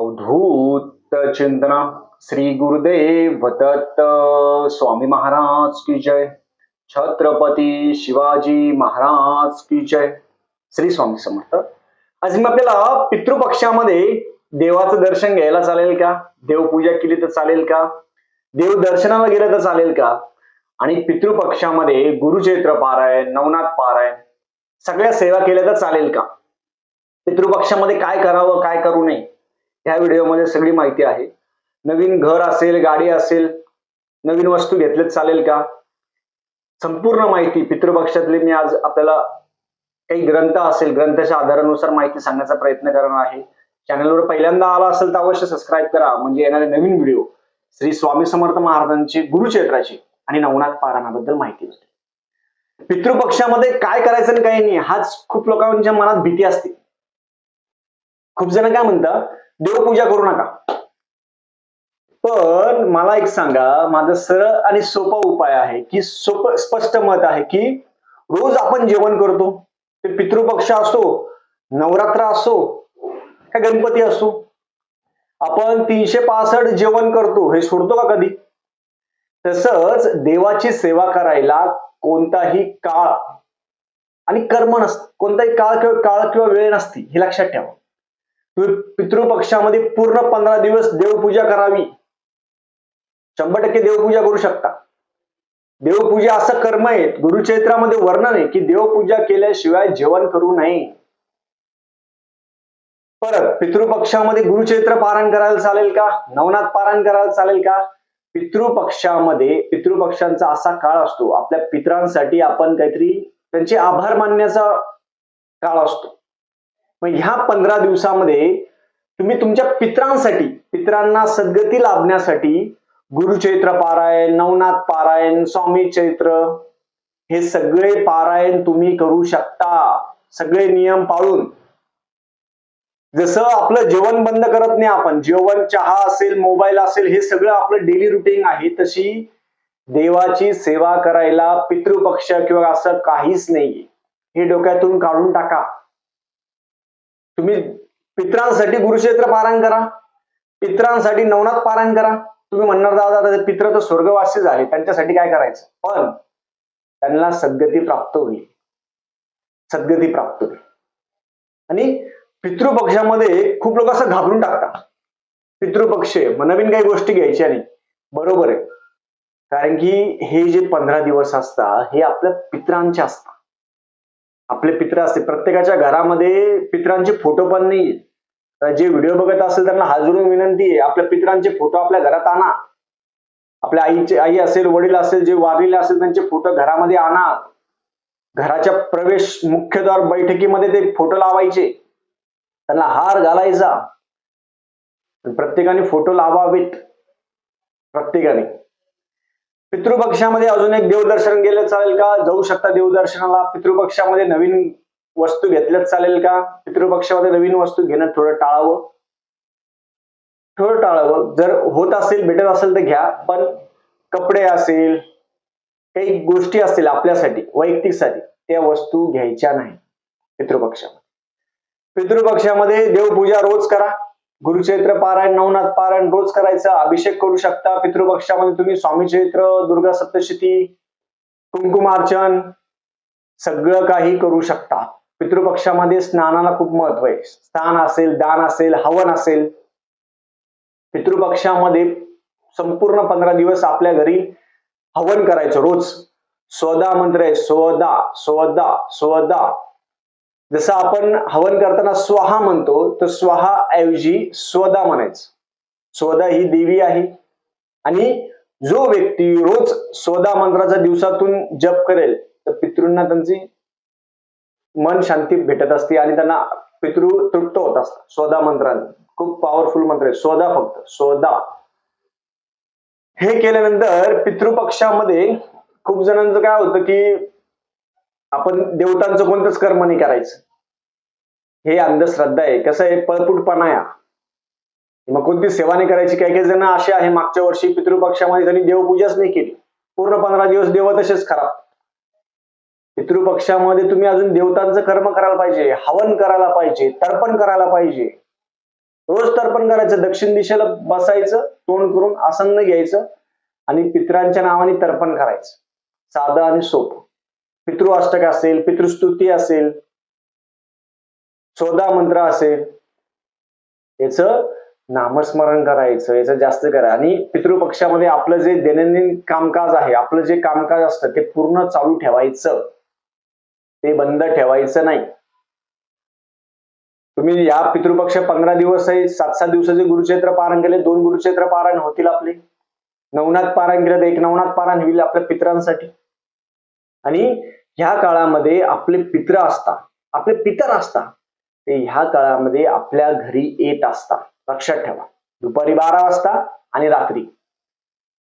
अवधूत चिंतना श्री गुरुदेव दत्त स्वामी महाराज की जय। छत्रपती शिवाजी महाराज की जय। श्री स्वामी समर्थ। आज मी आपल्याला पितृपक्षामध्ये देवाचं दर्शन घ्यायला चालेल का? देवपूजा केली तर चालेल का? देव दर्शनाला गेलं तर चालेल का? आणि पितृपक्षामध्ये गुरुचैत्र पारायण नवनाथ पारायण सगळ्या सेवा केल्या तर चालेल का? पितृपक्षामध्ये काय करावं काय करू नये? ह्या व्हिडिओमध्ये सगळी माहिती आहे. नवीन घर असेल गाडी असेल नवीन वस्तू घेतलेच चालेल का? संपूर्ण माहिती पितृपक्षातली मी आज आपल्याला काही ग्रंथ असेल ग्रंथाच्या आधारानुसार माहिती सांगण्याचा प्रयत्न करणार आहे. चॅनलवर पहिल्यांदा आला असेल तर अवश्य सबस्क्राईब करा. म्हणजे येणारे नवीन व्हिडिओ श्री स्वामी समर्थ महाराजांची गुरुक्षेत्राची आणि नवनाथ पारायणाबद्दल माहिती भेटेल. पितृपक्षामध्ये काय करायचं आणि काही नाही हाच खूप लोकांच्या मनात भीती असते. खूप जण काय म्हणतात देवपूजा करू नका. पण मला एक सांगा माझा सरळ आणि सोपा उपाय आहे की सोप स्पष्ट मत आहे की रोज आपण जेवण करतो. ते पितृपक्ष असो नवरात्र असो का गणपती असो. आपण तीनशे पासष्ट जेवण करतो हे सोडतो का कधी? तसंच देवाची सेवा करायला कोणताही काळ आणि कर्म नसत कोणताही काळ किंवा काळ किंवा वेळ नसती हे लक्षात ठेवा. पितृपक्षामध्ये पूर्ण पंधरा दिवस देवपूजा करावी. शंभर टक्के देवपूजा करू शकता. देवपूजा असं कर्म आहे गुरुचैत्रामध्ये वर्णन आहे की देवपूजा केल्याशिवाय जेवण करू नये. परत पितृपक्षामध्ये गुरुचैत्र पारायण करायला चालेल का? नवनाथ पारायण करायला चालेल का? पितृपक्षामध्ये पितृपक्षांचा असा काळ असतो आपल्या पितरांसाठी आपण काहीतरी त्यांचे आभार मानण्याचा काळ असतो. मग ह्या पंधरा दिवसामध्ये तुम्ही तुमच्या पित्रांसाठी पित्रांना सद्गती लाभण्यासाठी गुरुचैत्र पारायण नवनाथ पारायण स्वामी चैत्र हे सगळे पारायण तुम्ही करू शकता. सगळे नियम पाळून. जसं आपलं जेवण बंद करत नाही आपण जेवण चहा असेल मोबाईल असेल हे सगळं आपलं डेली रुटीन आहे. तशी देवाची सेवा करायला पितृपक्ष किंवा असं काहीच नाहीये. हे डोक्यातून काढून टाका. तुम्ही पित्रांसाठी गुरुक्षेत्र पारायण करा. पित्रांसाठी नवनाथ पारायण करा. तुम्ही म्हणणार दादा पित्र तर स्वर्गवासी झाले. त्यांच्यासाठी काय करायचं? पण त्यांना सद्गती प्राप्त होईल. सद्गती प्राप्त होईल. आणि पितृपक्षामध्ये खूप लोक असं घाबरून टाकतात. पितृपक्ष मग नवीन काही गोष्टी घ्यायच्या नाही. बरोबर आहे. कारण की हे जे पंधरा दिवस असतात हे आपल्या पित्रांचे असतात. आपले पित्र असते. प्रत्येकाच्या घरामध्ये पित्रांचे फोटो पण नाही. जे व्हिडिओ बघत असेल त्यांना हाजरून विनंती आहे आपल्या पित्रांचे फोटो आपल्या घरात आणा. आपल्या आईचे आई असेल वडील असेल जे वारलेले असेल त्यांचे फोटो घरामध्ये आणा. घराच्या प्रवेश मुख्यद्वार बैठकीमध्ये ते फोटो लावायचे. त्यांना हार घालायचा. प्रत्येकाने फोटो लावावेत. प्रत्येकाने. पितृपक्षामध्ये अजून एक देवदर्शन गेलं चालेल का? जाऊ शकता देवदर्शनाला. पितृपक्षामध्ये नवीन वस्तू घेतल्याच चालेल का? पितृपक्षामध्ये नवीन वस्तू घेणं थोडं टाळावं. थोडं टाळावं. जर होत असेल भेटत असेल तर घ्या. पण कपडे असेल काही गोष्टी असतील आपल्यासाठी वैयक्तिकसाठी त्या वस्तू घ्यायच्या नाही पितृपक्षामध्ये. पितृपक्षामध्ये देवपूजा रोज करा. गुरुचरित्र पारायण नवनाथ पारायण रोज करायचं अभिषेक करू शकता. पितृपक्षामध्ये तुम्ही स्वामी चरित्र दुर्गा सप्तशती कुंकुमार्चन सगळं काही करू शकता. पितृपक्षामध्ये स्नानाला खूप महत्त्व आहे. स्नान असेल दान असेल हवन असेल. पितृपक्षामध्ये संपूर्ण पंधरा दिवस आपल्या घरी हवन करायचं रोज. स्वदा मंत्र आहे स्वदा स्वदा स्वदा. जसं आपण हवन करताना स्वाहा म्हणतो तर स्वाहा ऐवजी स्वदा म्हणायचं. स्वदा ही देवी आहे. आणि जो व्यक्ती रोज स्वदा मंत्राचा दिवसातून जप करेल तर पितृंना त्यांची मन शांती भेटत असते आणि त्यांना पितृ तृप्त होत असतात. स्वदा मंत्राने. खूप पॉवरफुल मंत्र आहे. स्वदा फक्त. स्वदा. हे केल्यानंतर पितृपक्षामध्ये खूप जणांचं काय होतं की आपण देवतांचं कोणतंच कर्म नाही करायचं. हे अंधश्रद्धा आहे. कसं आहे? पळपुटपणा या मग कोणती सेवा नाही करायची? काही काही जण असे आहे. मागच्या वर्षी पितृपक्षामध्ये त्यांनी देवपूजाच नाही केली. पूर्ण पंधरा दिवस देव तसेच खराब. पितृपक्षामध्ये तुम्ही अजून देवतांचं कर्म करायला पाहिजे. हवन करायला पाहिजे. तर्पण करायला पाहिजे. रोज तर्पण करायचं. दक्षिण दिशेला बसायचं तोंड करून आसन्न घ्यायचं आणि पित्रांच्या नावाने तर्पण करायचं. साधं आणि सोपं. पितृअष्टक असेल पितृस्तुती असेल चौदा मंत्र असेल याच नामस्मरण करायचं याचं जास्त करा. आणि पितृपक्षामध्ये आपलं जे दैनंदिन कामकाज आहे आपलं जे कामकाज असतं ते पूर्ण चालू ठेवायचं. ते बंद ठेवायचं नाही. तुम्ही या पितृपक्ष पंधरा दिवस आहे सात सात दिवसाचे गुरुक्षेत्र पारण केले दोन गुरुक्षेत्र पारायण होतील आपले. नवनाथ पारायण केलं तर एक नवनाथ पारायण होईल आपल्या पित्रांसाठी. आणि ह्या काळामध्ये आपले पित्र असतात. आपले पितर असतात. ते ह्या काळामध्ये आपल्या घरी येत असतात. लक्षात ठेवा. दुपारी बारा वाजता आणि रात्री.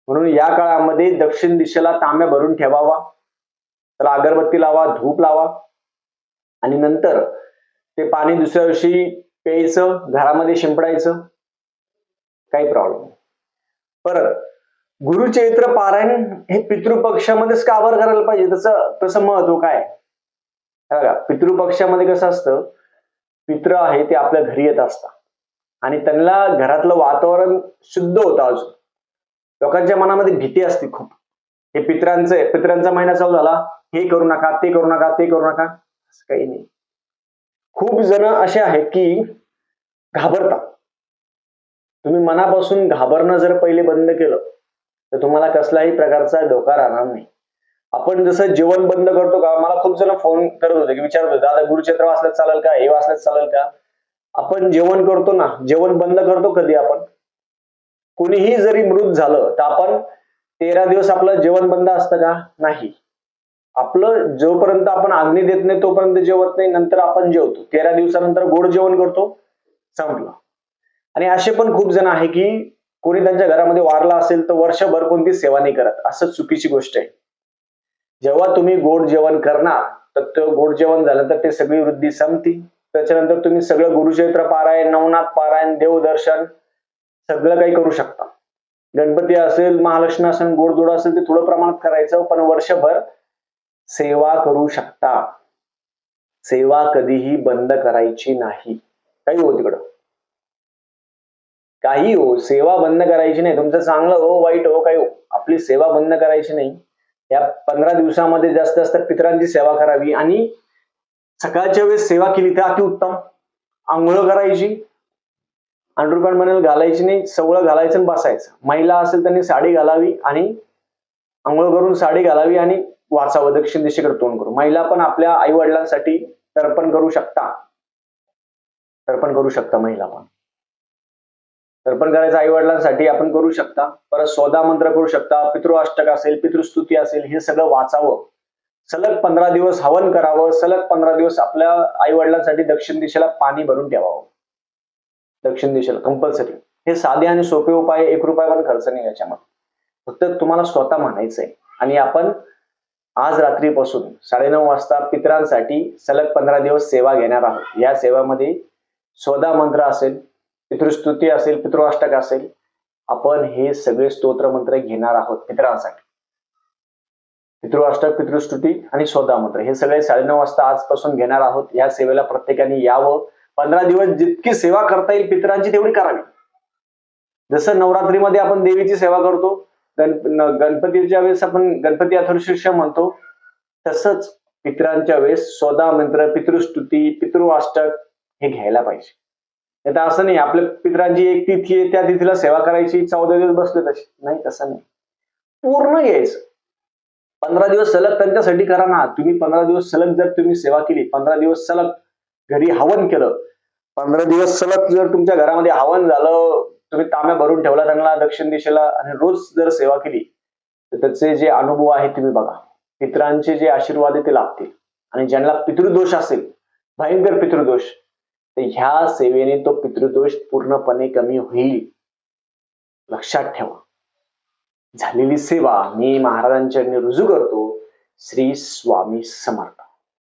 म्हणून या काळामध्ये दक्षिण दिशेला तांब्या भरून ठेवावा. तर अगरबत्ती लावा धूप लावा. आणि नंतर ते पाणी दुसऱ्या दिवशी प्यायचं घरामध्ये शिंपडायचं. काही प्रॉब्लेम नाही. परत गुरुचरित्र पारायण हे पितृपक्षामध्येच का बरं करायला पाहिजे. तसं तसं महत्त्व काय? बघा पितृपक्षामध्ये कसं असतं? पित्र आहे ते आपल्या घरी येत असतात. आणि त्यांना घरातलं वातावरण शुद्ध होतं अजून. लोकांच्या मनामध्ये भीती असते खूप. हे पित्रांचं पित्रांचा महिना चालू झाला. हे करू नका ते करू नका ते करू नका. असं काही नाही. खूप जण असे आहेत की घाबरतात. तुम्ही मनापासून घाबरणं जर पहिले बंद केलं तर तुम्हाला कसलाही प्रकारचा धोका राहणार नाही. आपण जसं जेवण बंद करतो का मला खूप जण फोन करत होते की विचारत होते दादा गुरुचैत्र वाचल्यात चालेल का? हे वाचल्यात चालेल का? आपण जेवण करतो ना जेवण बंद करतो कधी आपण? कोणीही जरी मृत झालं तर आपण तेरा दिवस आपलं जेवण बंद असतं का? नाही. आपलं जोपर्यंत आपण आग्नी देत नाही तोपर्यंत जेवत नाही नंतर आपण जेवतो. तेरा दिवसानंतर गोड जेवण करतो संपलं. आणि असे पण खूप जण आहे की कोणी त्यांच्या घरामध्ये वारला असेल तर वर्षभर कोणती सेवा नाही करत. असं चुकीची गोष्ट आहे. जेव्हा तुम्ही गोड जेवण करणार तर ते गोड जेवण झालं तर ते सगळी वृद्धी संपती. त्याच्यानंतर तुम्ही सगळं गुरुचरित्र पारायण नवनाथ पारायण देवदर्शन सगळं काही करू शकता. गणपती असेल महालक्ष्मी असेल गोडधोड असेल ते थोडं प्रमाणात करायचं पण वर्षभर सेवा करू शकता. सेवा कधीही बंद करायची नाही. काही हो तिकडं. काही हो सेवा बंद करायची नाही. तुमचं चांगलं हो वाईट हो काही हो. आपली सेवा बंद करायची नाही. या पंधरा दिवसामध्ये जास्त जास्त पितरांची सेवा करावी आणि सकाळच्या वेळेस सेवा केली तर अतिउत्तम आंघोळ करायची. अंडरपॅन्ट म्हणेल घालायची नाही सवळं घालायचं आणि बसायचं. महिला असेल त्यांनी साडी घालावी आणि आंघोळ करून साडी घालावी आणि वाचावं दक्षिण दिशेकडे तोंड करू महिला पण आपल्या आई वडिलांसाठी तर्पण करू शकता. तर्पण करू शकता महिला पण. तर्पण करायचं आई वडिलांसाठी आपण करू शकता. परत सोदा मंत्र करू शकता. पितृअष्टक असेल पितृस्तुती असेल हे सगळं वाचावं. सलग पंधरा दिवस हवन करावं. सलग पंधरा दिवस आपल्या आई वडिलांसाठी दक्षिण दिशेला पाणी भरून ठेवावं. दक्षिण दिशेला कंपल्सरी हे साधे आणि सोपे उपाय एक रुपया पण खर्च नाही याच्यामध्ये. फक्त तुम्हाला स्वतः म्हणायचंय. आणि आपण आज रात्रीपासून साडेनऊ वाजता पितरांसाठी सलग पंधरा दिवस सेवा घेणार आहोत. या सेवामध्ये स्वदा मंत्र असेल पितृस्तुती असेल पितृअष्टक असेल आपण हे सगळे स्तोत्र मंत्र घेणार आहोत पितरांसाठी. पितृअष्टक पितृस्तुती आणि स्वदा मंत्र हे सगळे साडेनऊ वाजता आजपासून घेणार आहोत. या सेवेला प्रत्येकाने यावं. पंधरा दिवस जितकी सेवा करता येईल पितरांची तेवढी करावी. जसं नवरात्रीमध्ये आपण देवीची सेवा करतो गण गणपतीच्या वेळेस आपण गणपती अथुर्शिष्य म्हणतो तसंच पितरांच्या वेळेस स्वदा मंत्र पितृस्तुती पितृअष्टक हे घ्यायला पाहिजे. आता तर असं नाही आपल्या पितरांची एक तिथी आहे त्या तिथीला सेवा करायची चौदा दिवस बसले तशी नाही तसं नाही. पूर्ण घ्यायचं. पंधरा दिवस सलग त्यांच्यासाठी करा ना. तुम्ही पंधरा दिवस सलग जर तुम्ही सेवा केली पंधरा दिवस सलग घरी हवन केलं पंधरा दिवस सलग जर तुमच्या घरामध्ये हवन झालं तुम्ही तांब्या भरून ठेवला त्यांना दक्षिण दिशेला आणि रोज जर सेवा केली तर त्याचे जे अनुभव आहे तुम्ही बघा. पितरांचे जे आशीर्वाद आहे ते लाभतील. आणि ज्यांना पितृदोष असेल भयंकर पितृदोष तर ह्या सेवेने तो पितृदोष पूर्णपणे कमी होईल. लक्षात ठेवा. झालेली सेवा मी महाराजांच्या रुजू करतो. श्री स्वामी समर्थ.